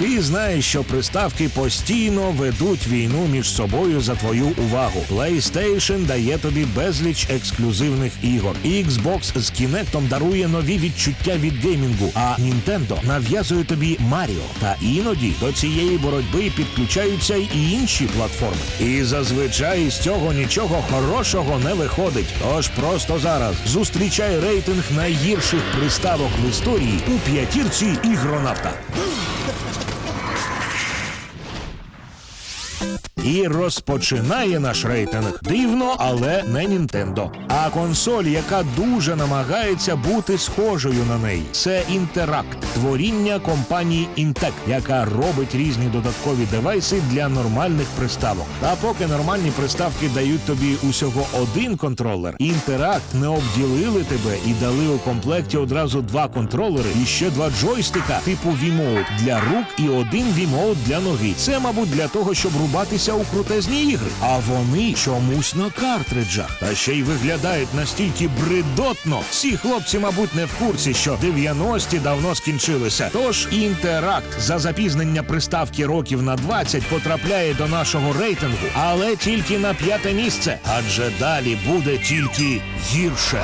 Ти знаєш, що приставки постійно ведуть війну між собою за твою увагу. PlayStation дає тобі безліч ексклюзивних ігор. Xbox з Kinect дарує нові відчуття від геймінгу, а Nintendo нав'язує тобі Маріо. Та іноді до цієї боротьби підключаються й інші платформи. І зазвичай з цього нічого хорошого не виходить. Тож просто зараз зустрічай рейтинг найгірших приставок в історії у п'ятірці ігронавта. І розпочинає наш рейтинг дивно, але не Нінтендо. А консоль, яка дуже намагається бути схожою на неї, це Interact, творіння компанії Intec, яка робить різні додаткові девайси для нормальних приставок. Та поки нормальні приставки дають тобі усього один контролер, Interact не обділили тебе і дали у комплекті одразу два контролери і ще два джойстика типу V-Mode для рук і один V-Mode для ноги. Це, мабуть, для того, щоб рубатися у крутезні ігри. А вони чомусь на картриджах. Та ще й виглядають настільки бридотно. Всі хлопці, мабуть, не в курсі, що 90-ті давно скінчилися. Тож інтеракт за запізнення приставки років на 20 потрапляє до нашого рейтингу, але тільки на п'яте місце. Адже далі буде тільки гірше.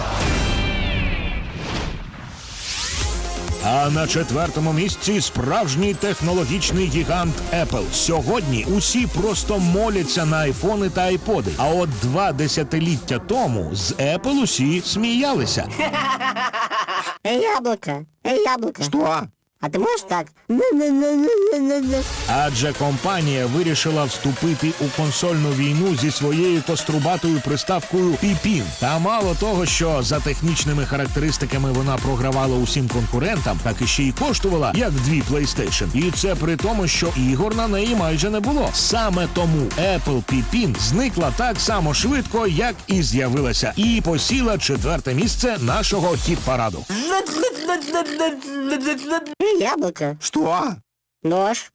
А на четвертому місці справжній технологічний гігант Apple. Сьогодні усі просто моляться на айфони та айподи. А от два десятиліття тому з Apple усі сміялися. Яблука яблука. Что? А ты можешь так? Адже компанія вирішила вступити у консольну війну зі своєю кострубатою приставкою Піпін. Та мало того, що за технічними характеристиками вона програвала усім конкурентам, так і ще й коштувала як дві PlayStation. І це при тому, що ігор на неї майже не було. Саме тому Apple Піпін зникла так само швидко, як і з'явилася, і посіла четверте місце нашого хіт-параду. Эй, яблоко! Что? Нож!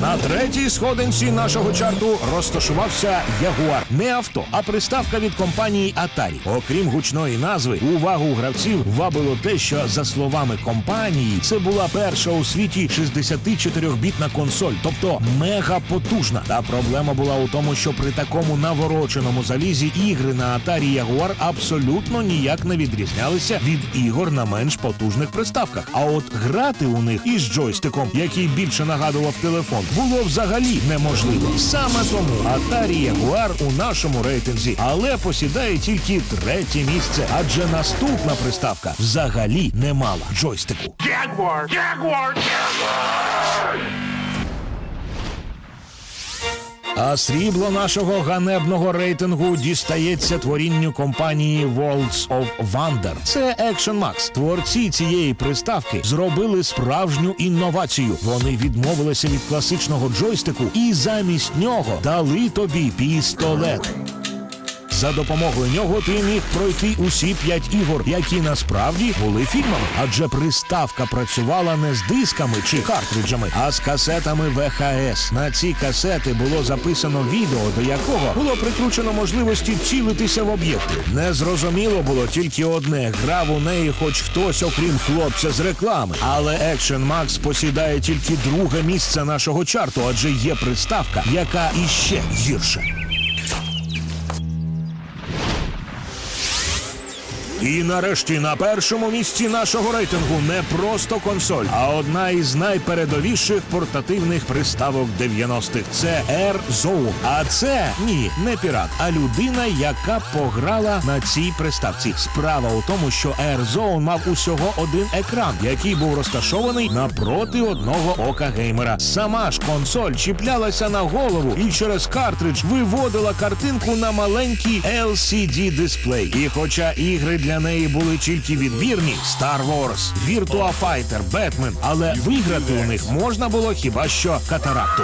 На третій сходинці нашого чарту розташувався Ягуар. Не авто, а приставка від компанії Atari. Окрім гучної назви, увагу гравців вабило те, що за словами компанії це була перша у світі 64-бітна консоль, тобто мега потужна. Та проблема була у тому, що при такому навороченому залізі ігри на Atari Jaguar абсолютно ніяк не відрізнялися від ігор на менш потужних приставках. А от грати у них із джойстиком, який більше нагадував телефон, було взагалі неможливо. Саме тому Atari Jaguar у нашому рейтинзі, але посідає тільки третє місце, адже наступна приставка взагалі не мала джойстику. Jaguar! Jaguar! А срібло нашого ганебного рейтингу дістається творінню компанії Worlds of Wonder. Це Action Max. Творці цієї приставки зробили справжню інновацію. Вони відмовилися від класичного джойстику і замість нього дали тобі пістолет. За допомогою нього ти міг пройти усі п'ять ігор, які насправді були фільмами. Адже приставка працювала не з дисками чи картриджами, а з касетами ВХС. На ці касети було записано відео, до якого було прикручено можливості цілитися в об'єкти. Незрозуміло було тільки одне: грав у неї хоч хтось, окрім хлопця з реклами. Але Action Max посідає тільки друге місце нашого чарту, адже є приставка, яка іще гірше. І нарешті на першому місці нашого рейтингу не просто консоль, а одна із найпередовіших портативних приставок 90-х. Це Air Zone. А це ні, не пірат, а людина, яка пограла на цій приставці. Справа у тому, що Air Zone мав усього один екран, який був розташований напроти одного ока геймера. Сама ж консоль чіплялася на голову і через картридж виводила картинку на маленький LCD дисплей. І хоча ігри для неї були тільки відбірні Star Wars, Virtua Fighter, Batman, але виграти у них можна було хіба що катаракту.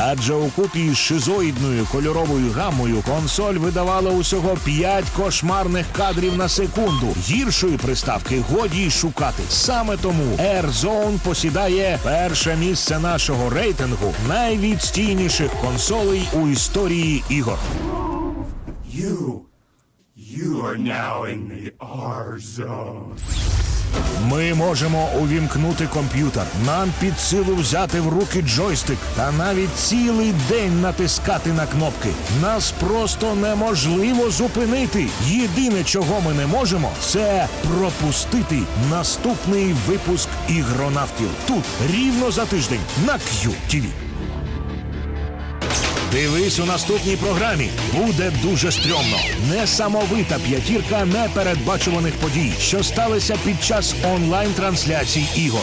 Адже у купі з шизоїдною кольоровою гаммою консоль видавала усього 5 кошмарних кадрів на секунду. Гіршої приставки годі й шукати. Саме тому Air Zone посідає перше місце нашого рейтингу найвідстійніших консолей у історії ігор. You are now in the R zone. Ми можемо увімкнути комп'ютер. Нам під силу взяти в руки джойстик та навіть цілий день натискати на кнопки. Нас просто неможливо зупинити. Єдине, чого ми не можемо, це пропустити наступний випуск ігронавтів. Тут рівно за тиждень на QTV. Дивись у наступній програмі. Буде дуже стрьомно. Несамовита п'ятірка непередбачуваних подій, що сталися під час онлайн-трансляцій ігор.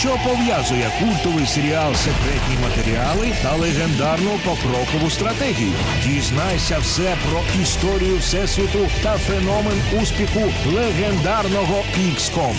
Що пов'язує культовий серіал Секретні матеріали та легендарну покрокову стратегію. Дізнайся все про історію всесвіту та феномен успіху легендарного XCOM.